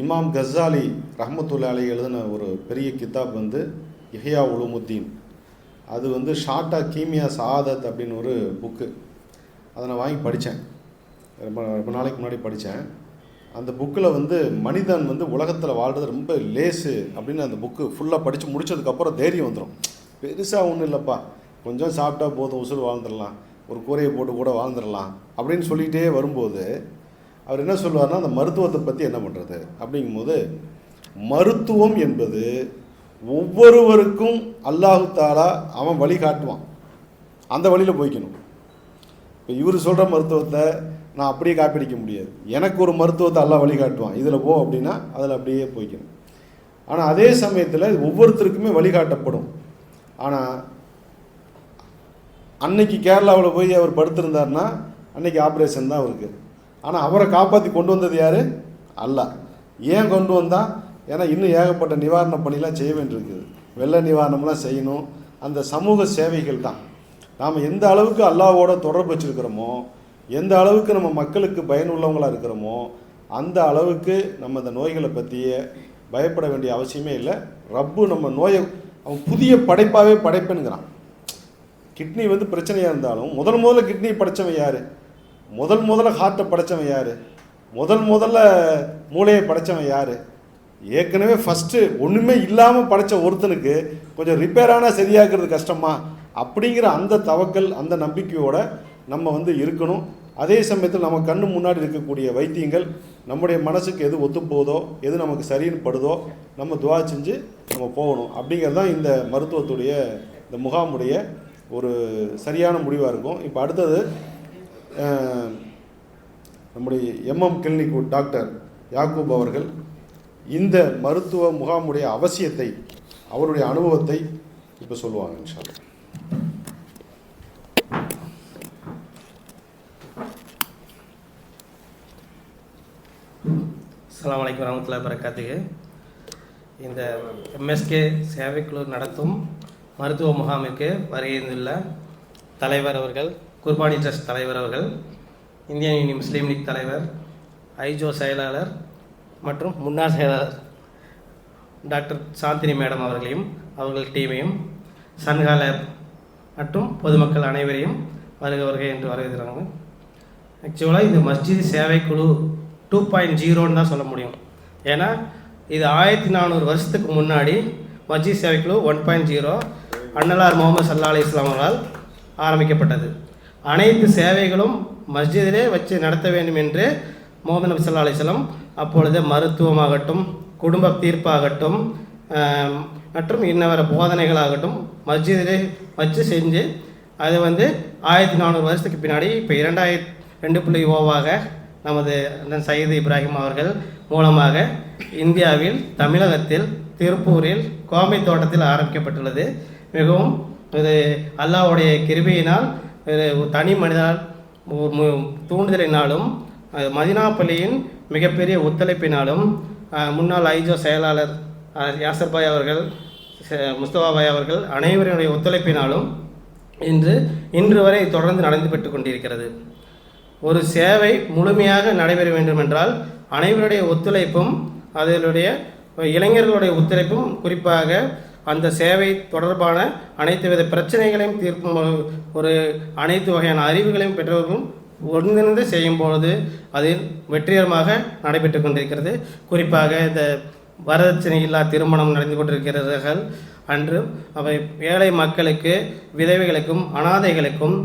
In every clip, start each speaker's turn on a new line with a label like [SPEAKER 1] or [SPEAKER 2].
[SPEAKER 1] இமாம் கஸ்ஸாலி ரஹமத்துல்லாலி எழுதின ஒரு பெரிய கிதாப் வந்து இஹியா உலுமுத்தீன். அது வந்து ஷார்ட்டா கீமியா சாதத் அப்படின்னு ஒரு புக்கு அதை நான் வாங்கி படித்தேன். ரொம்ப ரொம்ப நாளைக்கு முன்னாடி படித்தேன். அந்த புக்கில் வந்து மனிதன் வந்து உலகத்தில் வாழ்றது ரொம்ப லேசு அப்படின்னு அந்த புக்கு ஃபுல்லாக படித்து முடித்ததுக்கப்புறம் தைரியம் வந்துடும் பெருசாக ஒன்றும் இல்லைப்பா. கொஞ்சம் சாப்பிட்டா போதும் உசுறு வாழ்ந்துடலாம். ஒரு கூரையை போட்டு கூட வாழ்ந்துடலாம் அப்படின்னு சொல்லிகிட்டே வரும்போது அவர் என்ன சொல்லுவார்னா அந்த மருத்துவத்தை பற்றி என்ன பண்ணுறது அப்படிங்கும்போது மருத்துவம் என்பது ஒவ்வொருவருக்கும் அல்லாஹு தாலா அவன் வழி காட்டுவான். அந்த வழியில் போய்க்கணும். இப்போ இவர் சொல்கிற மருத்துவத்தை நான் அப்படியே காப்பிடிக்க முடியாது. எனக்கு ஒரு மருத்துவத்தை எல்லாம் வழி காட்டுவான். இதில் போ அப்படின்னா அதில் அப்படியே போய்க்கணும். ஆனால் அதே சமயத்தில் ஒவ்வொருத்தருக்குமே வழிகாட்டப்படும் ஆனால் அன்னைக்கு கேரளாவில் போய் அவர் படுத்திருந்தார்னா அன்னைக்கு ஆப்ரேஷன் தான் அவருக்கு. ஆனால் அவரை காப்பாற்றி கொண்டு வந்தது யார்? அல்லாஹ் ஏன் கொண்டு வந்தால் ஏன்னா இன்னும் ஏகப்பட்ட நிவாரண பணிலாம் செய்ய வேண்டியிருக்குது. வெள்ள நிவாரணம்லாம் செய்யணும். அந்த சமூக சேவைகள் தான். நாம் எந்த அளவுக்கு அல்லாவோட தொடர்பு வச்சுருக்கிறோமோ எந்த அளவுக்கு நம்ம மக்களுக்கு பயனுள்ளவங்களாக இருக்கிறோமோ அந்த அளவுக்கு நம்ம இந்த நோய்களை பற்றிய பயப்பட வேண்டிய அவசியமே இல்லை. ரப்பு நம்ம நோயை அவன் புதிய படைப்பாகவே படைப்பேனுங்கிறான். கிட்னி வந்து பிரச்சனையாக இருந்தாலும் முதல் முதல்ல கிட்னி படைச்சவன் யார்? முதல் முதல்ல ஹார்ட்டை படைச்சவன் யார்? முதல் முதல்ல மூளையை படைச்சவன் யார்? ஏற்கனவே ஃபஸ்ட்டு ஒன்றுமே இல்லாமல் படைச்ச ஒருத்தனுக்கு கொஞ்சம் ரிப்பேரான சரியாக்குறது கஷ்டமா? அப்படிங்கிற அந்த தவக்கல் அந்த நம்பிக்கையோடு நம்ம வந்து இருக்கணும். அதே சமயத்தில் நம்ம கண்ணு முன்னாடி இருக்கக்கூடிய வைத்தியங்கள் நம்முடைய மனசுக்கு எது ஒத்துப்போதோ எது நமக்கு சரின்னு படுதோ நம்ம துவா செஞ்சு நம்ம போகணும். அப்படிங்கிறது தான் இந்த மருத்துவத்துடைய இந்த முகாமுடைய ஒரு சரியான முடிவாக இருக்கும். இப்போ அடுத்தது நம்முடைய எம்எம் கிளினிக் டாக்டர் யாக்கூப் அவர்கள் இந்த மருத்துவ முகாமுடைய அவசியத்தை அவருடைய அனுபவத்தை இப்போ சொல்லுவாங்க இன்ஷா அல்லாஹ்.
[SPEAKER 2] வலைக்கம் வரமத்துல வரமத்துல்லாஹி இந்த எம்எஸ்கே சேவைக்குழு நடத்தும் மருத்துவ முகாமிற்கு வருகின்றுள்ள தலைவர் அவர்கள் குர்பானி ட்ரஸ்ட் தலைவர் அவர்கள் இந்தியன் யூனியன் முஸ்லீம் லீக் தலைவர் ஐஜோ செயலாளர் மற்றும் முன்னாள் செயலாளர் டாக்டர் சாந்தினி மேடம் அவர்களையும் அவர்கள் டீமையும் சன்ஹா லேப் மற்றும் பொதுமக்கள் அனைவரையும் வருக வருகை என்று வரவேற்கிறாங்க. ஆக்சுவலாக இது மஸ்ஜித் சேவை குழு டூ பாயிண்ட் ஜீரோன்னு தான் சொல்ல முடியும். ஏன்னா இது ஆயிரத்தி நானூறு வருஷத்துக்கு முன்னாடி மஸ்ஜித் சேவைக்குழு ஒன் பாயிண்ட் ஜீரோ அன்னலார் முகமது சல்லா அலி இஸ்லாம் அவர்களால் ஆரம்பிக்கப்பட்டது. அனைத்து சேவைகளும் மஸ்ஜிதிலே வச்சு நடத்த வேண்டும் என்று முகமது நபி சல்லா அலிஸ்லாம் அப்பொழுது மருத்துவமாகட்டும் குடும்ப தீர்ப்பாகட்டும் மற்றும் இன்னவர போதனைகளாகட்டும் மஸ்ஜிதிலே வச்சு செஞ்சு அது வந்து ஆயிரத்தி நானூறு வருஷத்துக்கு பின்னாடி இப்போ இரண்டாயிரத்தி ரெண்டு புள்ளி ஓவாக நமது அண்ணன் சயீது இப்ராஹிம் அவர்கள் மூலமாக இந்தியாவில் தமிழகத்தில் திருப்பூரில் கோமை தோட்டத்தில் ஆரம்பிக்கப்பட்டுள்ளது. மிகவும் இது அல்லாஹ்வுடைய கிருபியினால் தனி மனிதனால் ஒரு தூண்டுதலினாலும் அது மதினா பள்ளியின் மிகப்பெரிய ஒத்துழைப்பினாலும் முன்னாள் ஐஜோ செயலாளர் யாசர்பாய் அவர்கள் முஸ்தபாபாய் அவர்கள் அனைவருடைய ஒத்துழைப்பினாலும் இன்று இன்று வரை தொடர்ந்து நடந்துபட்டு கொண்டிருக்கிறது. ஒரு சேவை முழுமையாக நடைபெற வேண்டுமென்றால் அனைவருடைய ஒத்துழைப்பும் அதனுடைய இளைஞர்களுடைய ஒத்துழைப்பும் குறிப்பாக அந்த சேவை தொடர்பான அனைத்து வித பிரச்சனைகளையும் தீர்க்கும் ஒரு- அனைத்து வகையான அறிவுகளையும் பெற்றவர்களும் ஒன்றிணைந்து செய்யும் பொழுது அதில் வெற்றிகரமாக நடைபெற்று கொண்டிருக்கிறது. குறிப்பாக இந்த வரதட்சணை இல்லா திருமணம் நடந்து கொண்டிருக்கிறார்கள் அன்று அவை ஏழை மக்களுக்கு விதவைகளுக்கும் அனாதைகளுக்கும்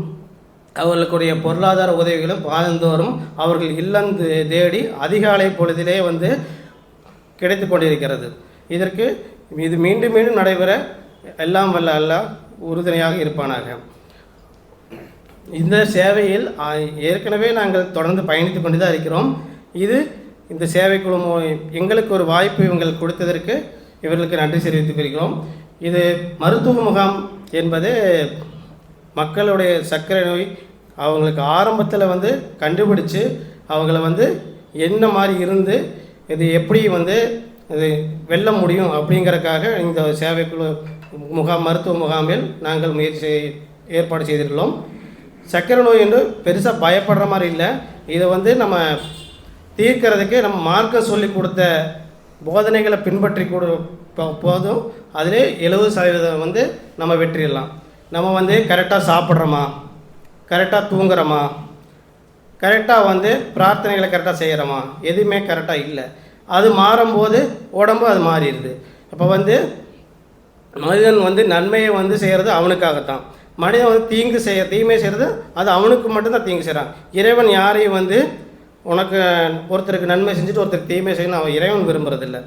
[SPEAKER 2] அவர்களுக்குடைய பொருளாதார உதவிகளும் பாதந்தோறும் அவர்கள் இல்லம் தேடி அதிகாலை பொழுதிலே வந்து கிடைத்து கொண்டிருக்கிறது. இதற்கு இது மீண்டும் மீண்டும் நடைபெற எல்லாம் வல்ல அல்லாஹ் உறுதுணையாக இருப்பானாக. இந்த சேவையில் ஏற்கனவே நாங்கள் தொடர்ந்து பயணித்து கொண்டு தான் இருக்கிறோம். இது இந்த சேவை குழு எங்களுக்கு ஒரு வாய்ப்பு இவங்கள் கொடுத்ததற்கு இவர்களுக்கு நன்றி தெரிவித்துக் கொள்கிறோம். இது மருத்துவ முகாம் என்பது மக்களுடைய சர்க்கரை நோய் அவங்களுக்கு ஆரம்பத்தில் வந்து கண்டுபிடிச்சு அவங்கள வந்து என்ன மாதிரி இருந்து இது எப்படி வந்து இது வெல்ல முடியும் அப்படிங்கிறக்காக இந்த சேவைக்குழு முகாம் மருத்துவ முகாமில் நாங்கள் முயற்சி ஏற்பாடு செய்திருக்கிறோம். சர்க்கரை நோய் என்று பெருசாக பயப்படுற மாதிரி இல்லை. இதை வந்து நம்ம தீர்க்கிறதுக்கு நம்ம மார்க்கம் சொல்லி கொடுத்த போதனைகளை பின்பற்றி கொடு போதும். அதிலே எழுபது சதவீதம் வந்து நம்ம வெற்றிடலாம் நம்ம வந்து கரெக்டாக சாப்பிட்றோமா? கரெக்டாக தூங்குறோமா? கரெக்டாக வந்து பிரார்த்தனைகளை கரெக்டாக செய்கிறோமா எதுவுமே கரெக்டாக இல்லை. அது மாறும்போது உடம்பு அது மாறிடுது. அப்போ வந்து மனிதன் வந்து நன்மையை வந்து செய்கிறது அவனுக்காகத்தான். மனிதன் வந்து தீங்கு செய்ய தீமை செய்கிறது அது அவனுக்கு மட்டும்தான் தீங்கு செய்கிறான் இறைவன் யாரையும் வந்து உனக்கு ஒருத்தருக்கு நன்மை செஞ்சுட்டு ஒருத்தருக்கு தீமை செய்யணும் அவன் இறைவன் விரும்புறதில்ல.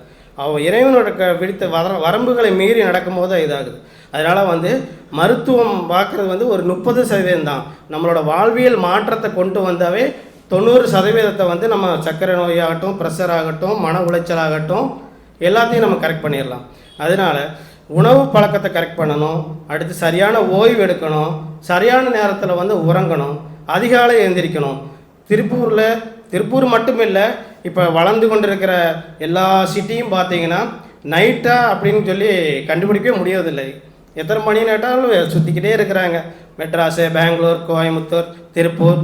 [SPEAKER 2] அவன் இறைவனோட க விடுத்த வர வரம்புகளை மீறி நடக்கும்போது தான் இதாகுது. அதனால் வந்து மருத்துவம் பார்க்குறது வந்து ஒரு முப்பது சதவீதம் தான் நம்மளோட வாழ்வியல் மாற்றத்தை கொண்டு வந்தாவே தொண்ணூறு சதவீதத்தை வந்து நம்ம சர்க்கரை நோயாகட்டும் ப்ரெஷர் ஆகட்டும் மன உளைச்சல் ஆகட்டும் எல்லாத்தையும் நம்ம கரெக்ட் பண்ணிடலாம். அதனால உணவு பழக்கத்தை கரெக்ட் பண்ணணும். அடுத்து சரியான ஓய்வு எடுக்கணும். சரியான நேரத்தில் வந்து உறங்கணும். அதிகாலை எழுந்திரிக்கணும் திருப்பூரில் திருப்பூர் மட்டும் இல்லை இப்போ வளர்ந்து கொண்டிருக்கிற எல்லா சிட்டியும் பார்த்தீங்கன்னா நைட்டா அப்படின்னு சொல்லி கண்டுபிடிக்கவே முடியறதில்லை. எத்தனை மணி நேட்டாலும் சுற்றிக்கிட்டே இருக்கிறாங்க. மெட்ராஸு பெங்களூர் கோயம்புத்தூர் திருப்பூர்.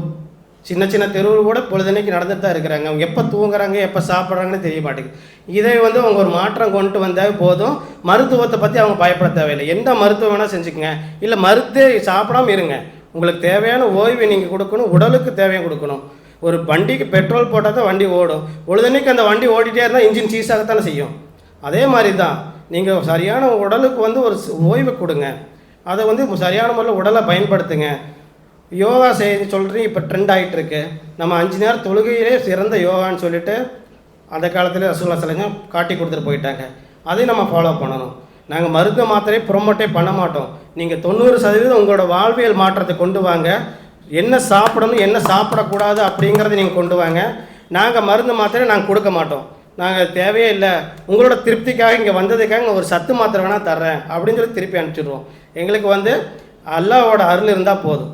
[SPEAKER 2] சின்ன சின்ன தெருவில் கூட பொழுதன்னைக்கு நடந்துட்டு தான் இருக்கிறாங்க. அவங்க எப்போ தூங்குறாங்க எப்போ சாப்பிட்றாங்கன்னு தெரிய மாட்டேங்குது. இதை வந்து அவங்க ஒரு மாற்றம் கொண்டு வந்தாவே போதும். மருத்துவத்தை பற்றி அவங்க பயப்பட தேவையில்லை. எந்த மருத்துவம் வேணால் செஞ்சுக்கங்க. இல்லை மருந்தே சாப்பிடாம இருங்க. உங்களுக்கு தேவையான ஓய்வு நீங்கள் கொடுக்கணும் உடலுக்கு தேவையை கொடுக்கணும். ஒரு வண்டிக்கு பெட்ரோல் போட்டால் தான் வண்டி ஓடும். பொழுதன்னைக்கு அந்த வண்டி ஓடிட்டே இருந்தால் இன்ஜின் சீஸாகத்தானே செய்யும். அதே மாதிரி தான் நீங்கள் சரியான உடலுக்கு வந்து ஒரு ஓய்வு கொடுங்க. அதை வந்து சரியான முறையில் உடலை பயன்படுத்துங்க. யோகா செய்ய சொல்கிறீங்க இப்போ ட்ரெண்ட் ஆகிட்டு இருக்கு நம்ம அஞ்சு நேரம் தொழுகையிலே சிறந்த யோகான்னு சொல்லிட்டு அந்த காலத்தில் ரசூல்லா சிலைங்க காட்டி கொடுத்துட்டு போயிட்டாங்க. அதையும் நம்ம ஃபாலோ பண்ணணும். நாங்கள் மருத்துவ மாத்திரையை ப்ரொமோட்டே பண்ண மாட்டோம். நீங்கள் தொண்ணூறு சதவீதம் உங்களோட வாழ்வியல் மாற்றத்தை கொண்டு வாங்க. என்ன சாப்பிடணும் என்ன சாப்பிடக்கூடாது அப்படிங்கிறத நீங்கள் கொண்டு வாங்க. நாங்கள் மருந்து மாத்திரை நாங்கள் கொடுக்க மாட்டோம். நாங்கள் தேவையே இல்லை. உங்களோட திருப்திக்காக இங்கே வந்ததுக்காக ஒரு சத்து மாத்திரை வேணால் தர்றேன் அப்படின்னு சொல்லி திருப்பி அனுப்பிச்சிடுவோம். எங்களுக்கு வந்து அல்லாவோட அருள் இருந்தால் போதும்.